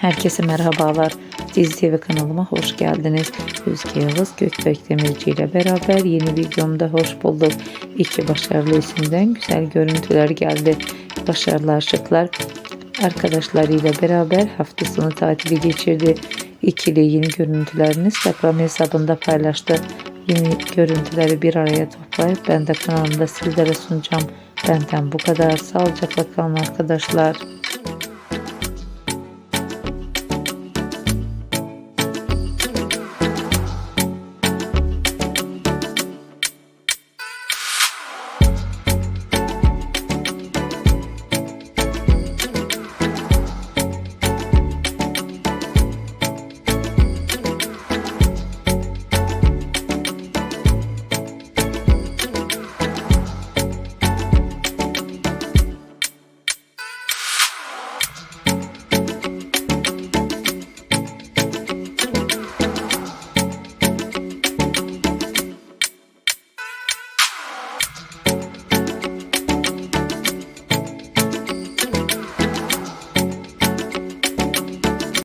Herkese merhabalar. Dizi TV kanalıma hoş geldiniz. Özge yavuz Gökbek Demirci ile beraber yeni videomda hoş bulduk. İki başarılı isimden güzel görüntüler geldi. Başarılı aşıklar arkadaşlarıyla beraber hafta sonu tatili geçirdi. İkili yeni görüntülerini Instagram hesabında paylaştı. Yeni görüntüleri bir araya toplayıp ben de kanalımda sizlere sunacağım. Benden bu kadar. Sağlıcakla kalın arkadaşlar.